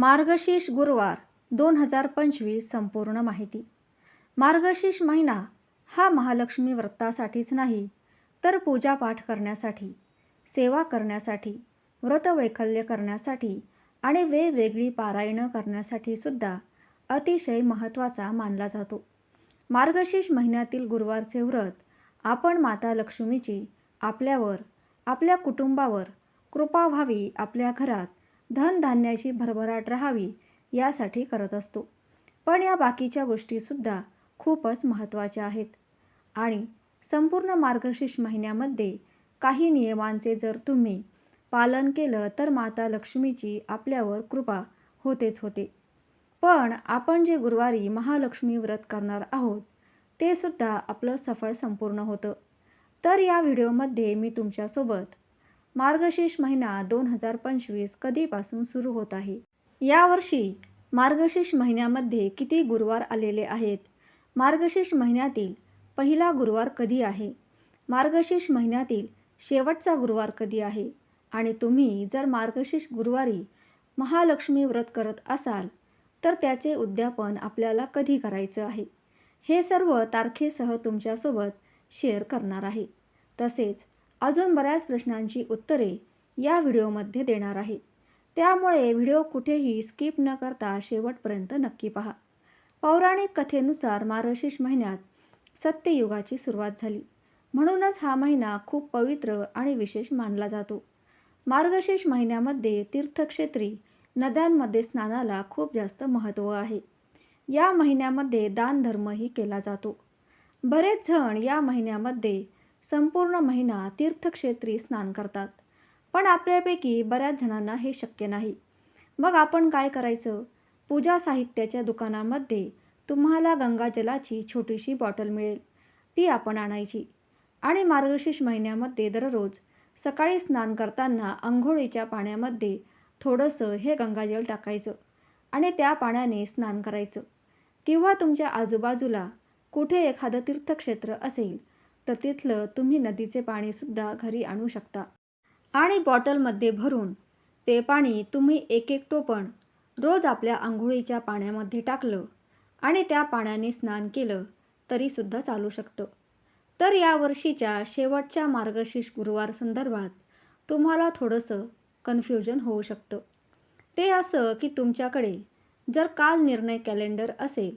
मार्गशीर्ष गुरुवार दोन हजार पंचवीस संपूर्ण माहिती. मार्गशीर्ष महिना हा महालक्ष्मी व्रतासाठीच नाही तर पूजापाठ करण्यासाठी सेवा करण्यासाठी व्रतवैकल्य करण्यासाठी आणि वेगवेगळी पारायणं करण्यासाठी सुद्धा अतिशय महत्त्वाचा मानला जातो. मार्गशीर्ष महिन्यातील गुरुवारचे व्रत आपण माता लक्ष्मीची आपल्यावर आपल्या कुटुंबावर कृपा व्हावी आपल्या घरात धनधान्याची भरभराट राहावी यासाठी करत असतो. पण या बाकीच्या गोष्टीसुद्धा खूपच महत्त्वाच्या आहेत. आणि संपूर्ण मार्गशीर्ष महिन्यामध्ये काही नियमांचे जर तुम्ही पालन केलं तर माता लक्ष्मीची आपल्यावर कृपा होतेच होते. पण आपण जे गुरुवारी महालक्ष्मी व्रत करणार आहोत ते सुद्धा आपलं सफळ संपूर्ण होतं. तर या व्हिडिओमध्ये मी तुमच्यासोबत मार्गशीर्ष महिना दोन हजार पंचवीस कधीपासून सुरू होत आहे. यावर्षी मार्गशीर्ष महिन्यामध्ये किती गुरुवार आलेले आहेत? मार्गशीर्ष महिन्यातील पहिला गुरुवार कधी आहे? मार्गशीर्ष महिन्यातील शेवटचा गुरुवार कधी आहे? आणि तुम्ही जर मार्गशीर्ष गुरुवारी महालक्ष्मी व्रत करत असाल तर त्याचे उद्यापन आपल्याला कधी करायचं आहे? हे सर्व तारखेसह तुमच्यासोबत शेअर करणार आहे. तसेच अजून बऱ्याच प्रश्नांची उत्तरे या व्हिडिओमध्ये देणार आहे. त्यामुळे व्हिडिओ कुठेही स्किप न करता शेवटपर्यंत नक्की पहा. पौराणिक कथेनुसार मार्गशीर्ष महिन्यात सत्ययुगाची सुरुवात झाली. म्हणूनच हा महिना खूप पवित्र आणि विशेष मानला जातो. मार्गशीर्ष महिन्यामध्ये तीर्थक्षेत्री नद्यांमध्ये स्नानाला खूप जास्त महत्त्व आहे. या महिन्यामध्ये दानधर्मही केला जातो. बरेच जण या महिन्यामध्ये संपूर्ण महिना तीर्थक्षेत्री स्नान करतात. पण आपल्यापैकी बऱ्याच जणांना हे शक्य नाही. मग आपण काय करायचं? पूजा साहित्याच्या दुकानामध्ये तुम्हाला गंगाजलाची छोटीशी बॉटल मिळेल. ती आपण आणायची. आणि मार्गशीर्ष महिन्यामध्ये दररोज सकाळी स्नान करताना आंघोळीच्या पाण्यामध्ये थोडंसं हे गंगाजल टाकायचं आणि त्या पाण्याने स्नान करायचं. किंवा तुमच्या आजूबाजूला कुठे एखादं तीर्थक्षेत्र असेल तर तिथलं तुम्ही नदीचे पाणीसुद्धा घरी आणू शकता. आणि बॉटलमध्ये भरून ते पाणी तुम्ही एक एक टोपण रोज आपल्या आंघोळीच्या पाण्यामध्ये टाकलं आणि त्या पाण्याने स्नान केलं तरीसुद्धा चालू शकतं. तर या वर्षीच्या शेवटच्या मार्गशीर्ष गुरुवार संदर्भात तुम्हाला थोडंसं कन्फ्युजन होऊ शकतं. ते असं की तुमच्याकडे जर काल निर्णय कॅलेंडर असेल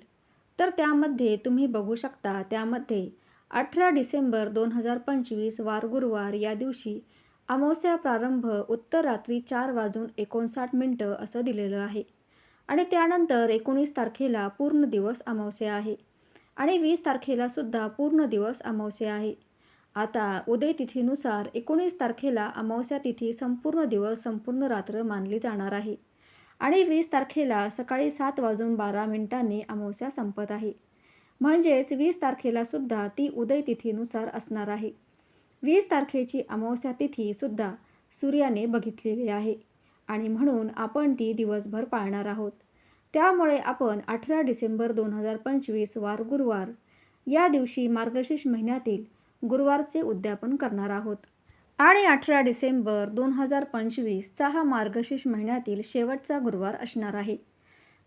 तर त्यामध्ये तुम्ही बघू शकता त्यामध्ये अठरा डिसेंबर दोन हजार पंचवीस वार गुरुवार या दिवशी अमावस्या प्रारंभ उत्तर रात्री चार वाजून एकोणसाठ मिनटं असं दिलेलं आहे. आणि त्यानंतर एकोणीस तारखेला पूर्ण दिवस अमावस्या आहे. आणि वीस तारखेला सुद्धा पूर्ण दिवस अमावस्या आहे. आता उदय तिथीनुसार एकोणीस तारखेला अमावस्या तिथी संपूर्ण दिवस संपूर्ण रात्र मानली जाणार आहे. आणि वीस तारखेला सकाळी सात वाजून बारा मिनिटांनी अमावस्या संपत आहे. म्हणजेच वीस तारखेला सुद्धा ती उदय तिथीनुसार असणार आहे. वीस तारखेची अमावस्या तिथीसुद्धा सूर्याने बघितलेली आहे आणि म्हणून आपण ती दिवसभर पाळणार आहोत. त्यामुळे आपण अठरा डिसेंबर दोन हजार पंचवीस वार गुरुवार या दिवशी मार्गशीर्ष महिन्यातील गुरुवारचे उद्यापन करणार आहोत. आणि अठरा डिसेंबर दोन हजार पंचवीसचा हा मार्गशीर्ष महिन्यातील शेवटचा गुरुवार असणार आहे.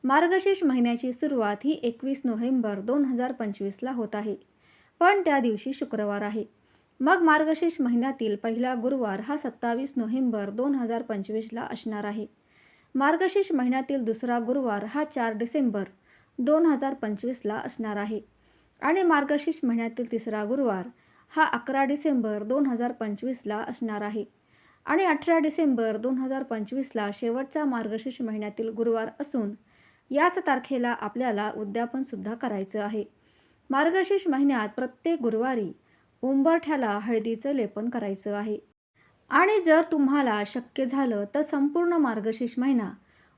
मार्गशीर्ष महिन्याची सुरुवात ही एकवीस नोव्हेंबर दोन हजार पंचवीसला होत आहे. पण त्या दिवशी शुक्रवार आहे. मग मार्गशीर्ष महिन्यातील पहिला गुरुवार हा सत्तावीस नोव्हेंबर दोन हजार पंचवीसला असणार आहे. मार्गशीर्ष महिन्यातील दुसरा गुरुवार हा चार डिसेंबर दोन हजार पंचवीसला असणार आहे. आणि मार्गशीर्ष महिन्यातील तिसरा गुरुवार हा अकरा डिसेंबर दोन हजार पंचवीसला असणार आहे. आणि अठरा डिसेंबर दोन हजार पंचवीसला शेवटचा मार्गशीर्ष महिन्यातील गुरुवार असून याच तारखेला आपल्याला उद्यापनसुद्धा करायचं आहे. मार्गशीर्ष महिन्यात प्रत्येक गुरुवारी उंबरठ्याला हळदीचं लेपन करायचं आहे. आणि जर तुम्हाला शक्य झालं तर संपूर्ण मार्गशीर्ष महिना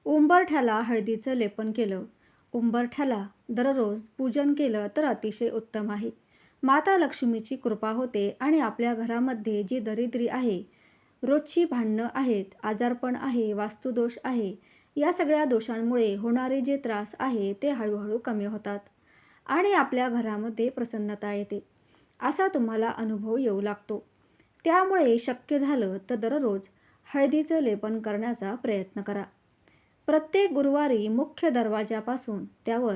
उंबरठ्याला हळदीचं लेपन केलं. उंबरठ्याला दररोज पूजन केलं तर अतिशय उत्तम आहे. माता लक्ष्मीची कृपा होते आणि आपल्या घरामध्ये जी दरिद्री आहे रोजची भांडणं आहेत आजारपण आहे वास्तुदोष आहे या सगळ्या दोषांमुळे होणारे जे त्रास आहे ते हळूहळू कमी होतात आणि आपल्या घरामध्ये प्रसन्नता येते. असा तुम्हाला अनुभव येऊ लागतो. त्यामुळे शक्य झालं तर दररोज हळदीचं लेपन करण्याचा प्रयत्न करा. प्रत्येक गुरुवारी मुख्य दरवाजापासून त्यावर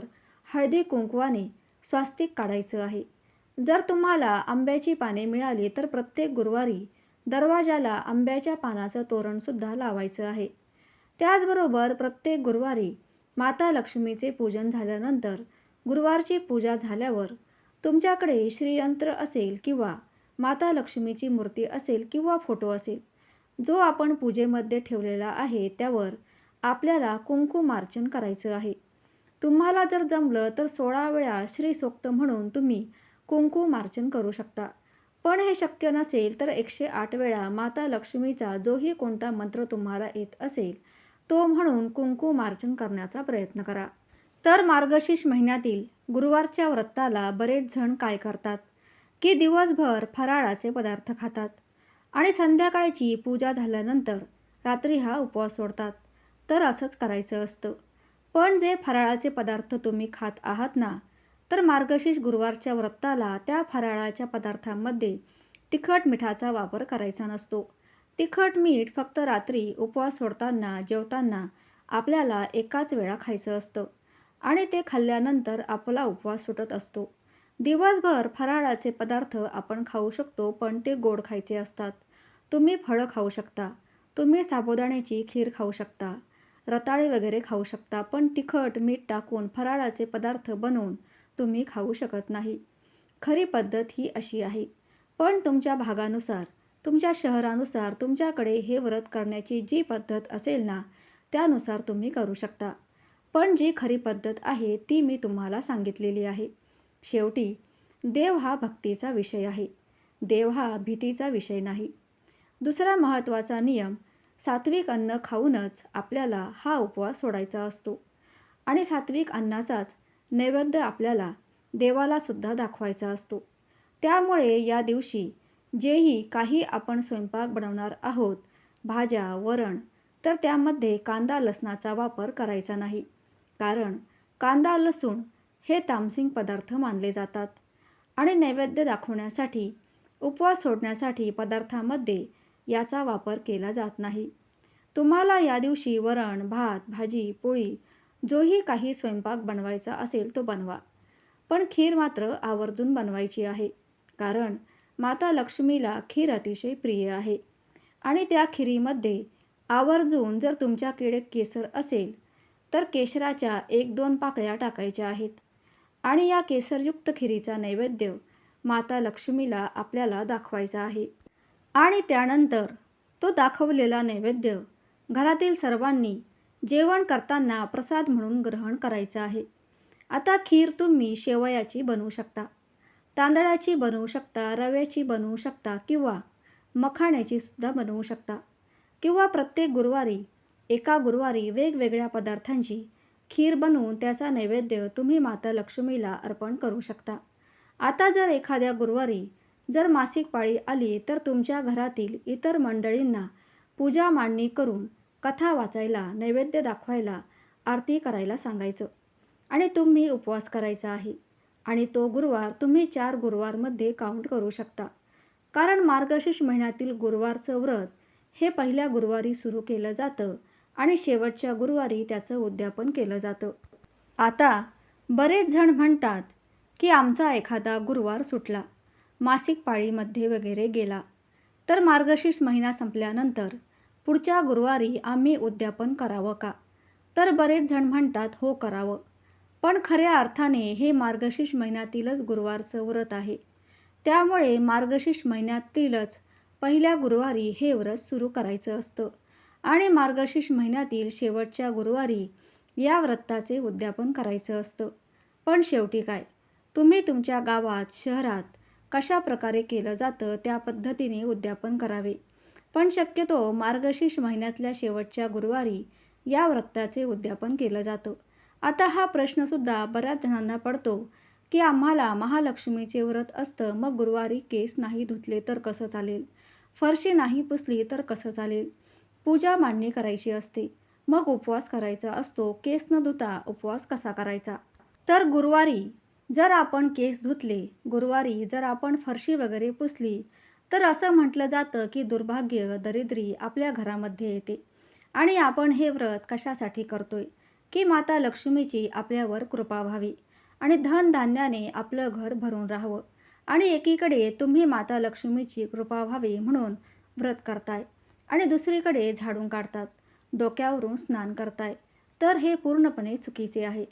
हळदी कुंकवाने स्वास्तिक काढायचं आहे. जर तुम्हाला आंब्याची पाने मिळाली तर प्रत्येक गुरुवारी दरवाजाला आंब्याच्या पानाचं तोरणसुद्धा लावायचं आहे. त्याचबरोबर प्रत्येक गुरुवारी माता लक्ष्मीचे पूजन झाल्यानंतर गुरुवारची पूजा झाल्यावर तुमच्याकडे श्रीयंत्र असेल किंवा माता लक्ष्मीची मूर्ती असेल किंवा फोटो असेल जो आपण पूजेमध्ये ठेवलेला आहे त्यावर आपल्याला कुंकुमार्चन करायचं आहे. तुम्हाला जर जमलं तर सोळा वेळा श्रीसोक्त म्हणून तुम्ही कुंकुमार्चन करू शकता. पण हे शक्य नसेल तर एकशे आठ वेळा माता लक्ष्मीचा जोही कोणता मंत्र तुम्हाला येत असेल तो म्हणून कुंकुमार्चन करण्याचा प्रयत्न करा. तर मार्गशीर्ष महिन्यातील गुरुवारच्या व्रताला बरेच जण काय करतात? की दिवसभर फराळाचे पदार्थ खातात आणि संध्याकाळची पूजा झाल्यानंतर रात्री हा उपवास सोडतात. तर असंच करायचं असतं. पण जे फराळाचे पदार्थ तुम्ही खात आहात ना तर मार्गशीर्ष गुरुवारच्या व्रताला त्या फराळाच्या पदार्थांमध्ये तिखट मिठाचा वापर करायचा नसतो. तिखट मीठ फक्त रात्री उपवास सोडताना जेवताना आपल्याला एकाच वेळा खायचं असतं. आणि ते खाल्ल्यानंतर आपला उपवास सुटत असतो. दिवसभर फराळाचे पदार्थ आपण खाऊ शकतो पण ते गोड खायचे असतात. तुम्ही फळं खाऊ शकता. तुम्ही साबुदाण्याची खीर खाऊ शकता. रताळे वगैरे खाऊ शकता पण तिखट मीठ टाकून फराळाचे पदार्थ बनवून तुम्ही खाऊ शकत नाही. खरी पद्धत ही अशी आहे. पण तुमच्या भागानुसार तुमच्या शहरानुसार तुमच्याकडे हे व्रत करण्याची जी पद्धत असेल ना त्यानुसार तुम्ही करू शकता. पण जी खरी पद्धत आहे ती मी तुम्हाला सांगितलेली आहे. शेवटी देव हा भक्तीचा विषय आहे. देव हा भीतीचा विषय नाही. दुसरा महत्त्वाचा नियम सात्विक अन्न खाऊनच आपल्याला हा उपवास सोडायचा असतो. आणि सात्विक अन्नाचाच नैवेद्य आपल्याला देवाला सुद्धा दाखवायचा असतो. त्यामुळे या दिवशी जेही काही आपण स्वयंपाक बनवणार आहोत भाज्या वरण तर त्यामध्ये कांदा लसणाचा वापर करायचा नाही. कारण कांदा लसूण हे तामसिंग पदार्थ मानले जातात आणि नैवेद्य दाखवण्यासाठी उपवास सोडण्यासाठी पदार्थामध्ये याचा वापर केला जात नाही. तुम्हाला या दिवशी वरण भात भाजी पोळी जोही काही स्वयंपाक बनवायचा असेल तो बनवा. पण खीर मात्र आवर्जून बनवायची आहे. कारण माता लक्ष्मीला खीर अतिशय प्रिय आहे. आणि त्या खिरीमध्ये आवर्जून जर तुमच्याकडे केसर असेल तर केशराच्या एक दोन पाकळ्या टाकायच्या आहेत. आणि या केसरयुक्त खिरीचा नैवेद्य माता लक्ष्मीला आपल्याला दाखवायचा आहे. आणि त्यानंतर तो दाखवलेला नैवेद्य घरातील सर्वांनी जेवण करताना प्रसाद म्हणून ग्रहण करायचा आहे. आता खीर तुम्ही शेवयाची बनवू शकता. तांदळाची बनवू शकता रव्याची बनवू शकता किंवा मखाण्याची सुद्धा बनवू शकता. किंवा प्रत्येक गुरुवारी एका गुरुवारी वेगवेगळ्या पदार्थांची खीर बनवून त्याचा नैवेद्य तुम्ही माता लक्ष्मीला अर्पण करू शकता. आता जर एखाद्या गुरुवारी जर मासिक पाळी आली तर तुमच्या घरातील इतर मंडळींना पूजा मांडणी करून कथा वाचायला नैवेद्य दाखवायला आरती करायला सांगायचं. आणि तुम्ही उपवास करायचा आहे. आणि तो गुरुवार तुम्ही चार गुरुवारमध्ये काउंट करू शकता. कारण मार्गशीर्ष महिन्यातील गुरुवारचं व्रत हे पहिल्या गुरुवारी सुरू केलं जातं आणि शेवटच्या गुरुवारी त्याचं उद्यापन केलं जातं. आता बरेच जण म्हणतात की आमचा एखादा गुरुवार सुटला मासिक पाळीमध्ये वगैरे गेला. तर मार्गशीर्ष महिना संपल्यानंतर पुढच्या गुरुवारी आम्ही उद्यापन करावं का? तर बरेच जण म्हणतात हो करावं. पण खऱ्या अर्थाने हे मार्गशीर्ष महिन्यातीलच गुरुवारचं व्रत आहे. त्यामुळे मार्गशीर्ष महिन्यातीलच पहिल्या गुरुवारी हे व्रत सुरू करायचं असतं आणि मार्गशीर्ष महिन्यातील शेवटच्या गुरुवारी या व्रताचे उद्यापन करायचं असतं. पण शेवटी काय? तुम्ही तुमच्या गावात शहरात कशा प्रकारे केलं जातं त्या पद्धतीने उद्यापन करावे. पण शक्यतो मार्गशीर्ष महिन्यातल्या शेवटच्या गुरुवारी या व्रताचे उद्यापन केलं जातं. आता हा प्रश्नसुद्धा बऱ्याच जणांना पडतो की आम्हाला महालक्ष्मीचे व्रत असतं मग गुरुवारी केस नाही धुतले तर कसं चालेल? फरशी नाही पुसली तर कसं चालेल? पूजा मांडणी करायची असते मग उपवास करायचा असतो केस न धुता उपवास कसा करायचा? तर गुरुवारी जर आपण केस धुतले गुरुवारी जर आपण फरशी वगैरे पुसली तर असं म्हटलं जातं की दुर्भाग्य दरिद्री आपल्या घरामध्ये येते. आणि आपण हे व्रत कशासाठी करतोय? की माता लक्ष्मीची आपल्यावर कृपा व्हावी आणि धनधान्याने आपलं घर भरून राहावं. आणि एकीकडे तुम्ही माता लक्ष्मीची कृपा व्हावी म्हणून व्रत करताय आणि दुसरीकडे झाडून काढतात. डोक्यावरून स्नान करताय. तर हे पूर्णपणे चुकीचे आहे.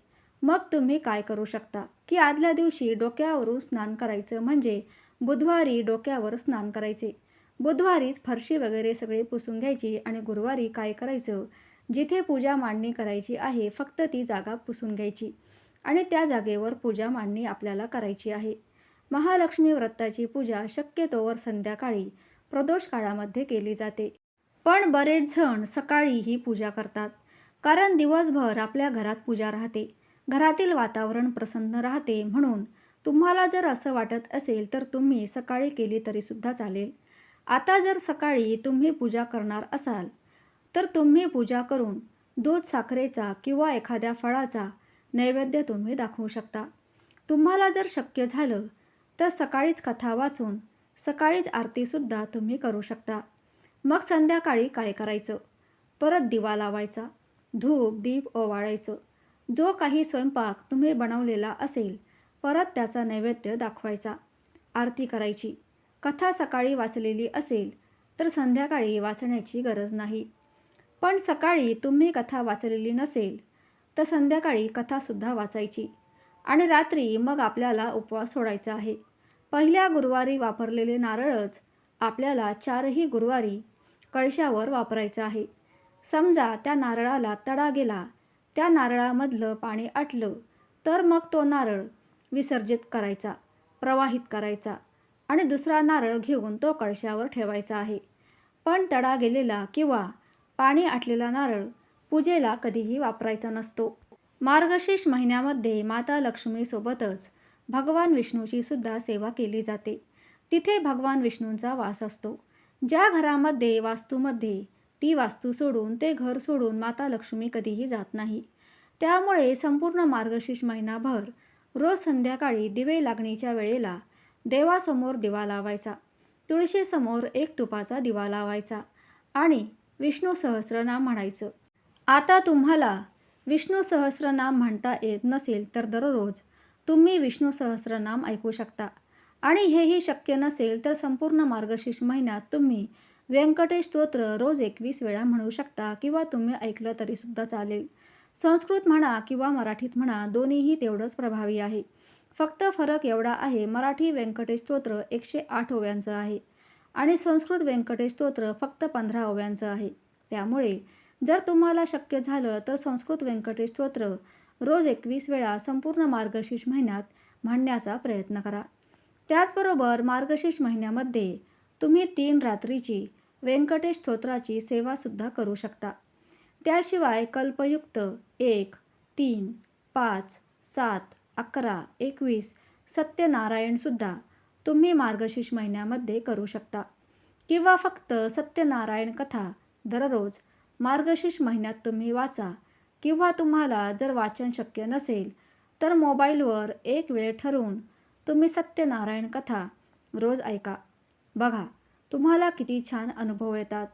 मग तुम्ही काय करू शकता? की आदल्या दिवशी डोक्यावरून स्नान करायचं म्हणजे बुधवारी डोक्यावर स्नान करायचे. बुधवारीच फरशी वगैरे सगळे पुसून घ्यायची आणि गुरुवारी काय करायचं? जिथे पूजा मांडणी करायची आहे फक्त ती जागा पुसून घ्यायची आणि त्या जागेवर पूजा मांडणी आपल्याला करायची आहे. महालक्ष्मी व्रताची पूजा शक्यतोवर संध्याकाळी प्रदोष काळामध्ये केली जाते. पण बरेच जण सकाळी ही पूजा करतात कारण दिवसभर आपल्या घरात पूजा राहते घरातील वातावरण प्रसन्न राहते म्हणून तुम्हाला जर असं वाटत असेल तर तुम्ही सकाळी केली तरीसुद्धा चालेल. आता जर सकाळी तुम्ही पूजा करणार असाल तर तुम्ही पूजा करून दूध साखरेचा किंवा एखाद्या फळाचा नैवेद्य तुम्ही दाखवू शकता. तुम्हाला जर शक्य झालं तर सकाळीच कथा वाचून सकाळीच आरतीसुद्धा तुम्ही करू शकता. मग संध्याकाळी काय करायचं? परत दिवा लावायचा धूप दीप ओवाळायचं. जो काही स्वयंपाक तुम्ही बनवलेला असेल परत त्याचा नैवेद्य दाखवायचा. आरती करायची. कथा सकाळी वाचलेली असेल तर संध्याकाळी वाचण्याची गरज नाही. पण सकाळी तुम्ही कथा वाचलेली नसेल तर संध्याकाळी कथासुद्धा वाचायची. आणि रात्री मग आपल्याला उपवास सोडायचा आहे. पहिल्या गुरुवारी वापरलेले नारळच आपल्याला चारही गुरुवारी कळशावर वापरायचं आहे. समजा त्या नारळाला तडा गेला त्या नारळामधलं पाणी आटलं तर मग तो नारळ विसर्जित करायचा प्रवाहित करायचा आणि दुसरा नारळ घेऊन तो कळशावर ठेवायचा आहे. पण तडा गेलेला किंवा पाणी आटलेला नारळ पूजेला कधीही वापरायचा नसतो. मार्गशीर्ष महिन्यामध्ये माता लक्ष्मीसोबतच भगवान विष्णूची सुद्धा सेवा केली जाते. तिथे भगवान विष्णूंचा वास असतो. ज्या घरामध्ये वास्तूमध्ये ती वास्तू सोडून ते घर सोडून माता लक्ष्मी कधीही जात नाही. त्यामुळे संपूर्ण मार्गशीर्ष महिनाभर रोज संध्याकाळी दिवे लागणीच्या वेळेला देवासमोर दिवा लावायचा. तुळशीसमोर एक तुपाचा दिवा लावायचा आणि विष्णू सहस्रनाम म्हणायचं. आता तुम्हाला विष्णू सहस्रनाम म्हणता येत नसेल तर दररोज तुम्ही विष्णू सहस्रनाम ऐकू शकता. आणि हेही शक्य नसेल तर संपूर्ण मार्गशीर्ष महिन्यात तुम्ही व्यंकटेश स्तोत्र रोज एकवीस वेळा म्हणू शकता किंवा तुम्ही ऐकलं तरीसुद्धा चालेल. संस्कृत म्हणा किंवा मराठीत म्हणा दोन्हीही तेवढंच प्रभावी आहे. फक्त फरक एवढा आहे मराठी व्यंकटेश स्तोत्र एकशे आठ ओव्यांचं आहे. आणि संस्कृत व्यंकटेश स्तोत्र फक्त पंधरा ओव्यांचं आहे. त्यामुळे जर तुम्हाला शक्य झालं तर संस्कृत व्यंकटेश स्तोत्र रोज एकवीस वेळा संपूर्ण मार्गशीर्ष महिन्यात म्हणण्याचा प्रयत्न करा. त्याचबरोबर मार्गशीर्ष महिन्यामध्ये तुम्ही तीन रात्रीची व्यंकटेश स्तोत्राची सेवासुद्धा करू शकता. त्याशिवाय कल्पयुक्त एक तीन पाच सात अकरा एकवीस सत्यनारायणसुद्धा तुम्ही मार्गशीर्ष महिन्यामध्ये करू शकता. किंवा फक्त सत्यनारायण कथा दररोज मार्गशीर्ष महिन्यात तुम्ही वाचा. किंवा तुम्हाला जर वाचन शक्य नसेल तर मोबाईलवर एक वेळ ठरवून तुम्ही सत्यनारायण कथा रोज ऐका. बघा तुम्हाला किती छान अनुभव येतात.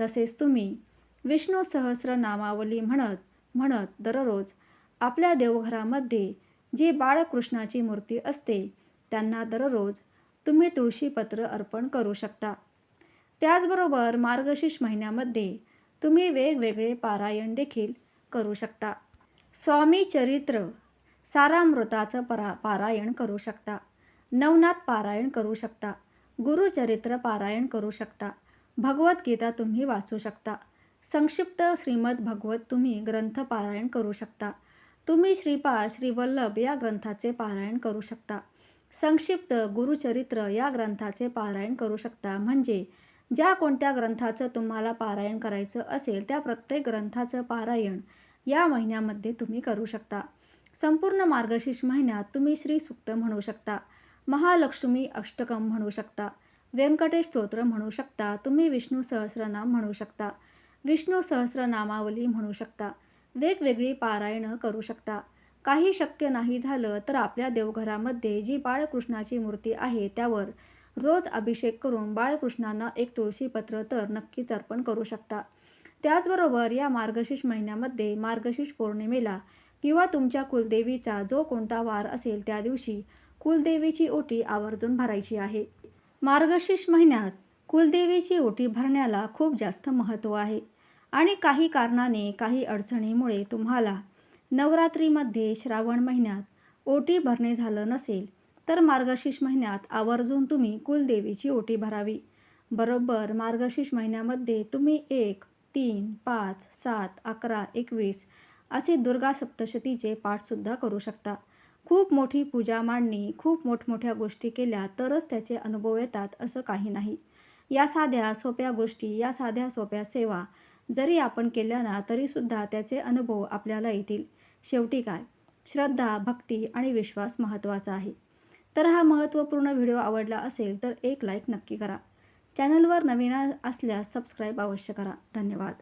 तसेच तुम्ही विष्णू सहस्र नामावली म्हणत म्हणत दररोज आपल्या देवघरामध्ये जी बाळकृष्णाची मूर्ती असते त्यांना दररोज तुम्ही तुळशीपत्र अर्पण करू शकता. त्याचबरोबर मार्गशीर्ष महिन्यामध्ये तुम्ही वेगवेगळे पारायण देखील करू शकता. स्वामी चरित्र सारामृताचं परा पारायण करू शकता. नवनाथ पारायण करू शकता. गुरुचरित्र पारायण करू शकता. भगवद्गीता तुम्ही वाचू शकता. संक्षिप्त श्रीमद भगवत तुम्ही ग्रंथ पारायण करू शकता. तुम्ही श्रीपाद श्रीवल्लभ या ग्रंथाचे पारायण करू शकता. संक्षिप्त गुरुचरित्र या ग्रंथाचे पारायण करू शकता. म्हणजे ज्या कोणत्या ग्रंथाचं तुम्हाला पारायण करायचं असेल त्या प्रत्येक ग्रंथाचं पारायण या महिन्यामध्ये तुम्ही करू शकता. संपूर्ण मार्गशीर्ष महिन्यात तुम्ही श्रीसुक्त म्हणू शकता. महालक्ष्मी अष्टकम म्हणू शकता. व्यंकटेश स्तोत्र म्हणू शकता. तुम्ही विष्णू सहस्रनाम म्हणू शकता. विष्णू सहस्रनामावली म्हणू शकता. वेगवेगळी पारायणं करू शकता. काही शक्य नाही झालं तर आपल्या देवघरामध्ये जी बाळकृष्णाची मूर्ती आहे त्यावर रोज अभिषेक करून बाळकृष्णांना एक तुळशीपत्र तर नक्कीच अर्पण करू शकता. त्याचबरोबर या मार्गशीर्ष महिन्यामध्ये मार्गशीर्ष पौर्णिमेला किंवा तुमच्या कुलदेवीचा जो कोणता वार असेल त्या दिवशी कुलदेवीची ओटी आवर्जून भरायची आहे. मार्गशीर्ष महिन्यात कुलदेवीची ओटी भरण्याला खूप जास्त महत्त्व आहे आणि काही कारणाने काही अडचणीमुळे तुम्हाला नवरात्रीमध्ये श्रावण महिन्यात ओटी भरणे झालं नसेल तर मार्गशीर्ष महिन्यात आवर्जून तुम्ही कुलदेवीची ओटी भरावी. बरोबर मार्गशीर्ष महिन्यामध्ये तुम्ही एक तीन पाच सात अकरा एकवीस असे दुर्गा सप्तशतीचे पाठसुद्धा करू शकता. खूप मोठी पूजा मांडणी खूप मोठमोठ्या गोष्टी केल्या तरच त्याचे अनुभव येतात असं काही नाही. या साध्या सोप्या गोष्टी या साध्या सोप्या सेवा जरी आपण केल्या ना तरीसुद्धा त्याचे अनुभव आपल्याला येतील. शेवटी काय? श्रद्धा भक्ती आणि विश्वास महत्त्वाचा आहे. तर हा महत्त्वपूर्ण व्हिडिओ आवडला असेल तर एक लाईक नक्की करा. चॅनलवर नवीन असल्यास सबस्क्राईब अवश्य करा. धन्यवाद.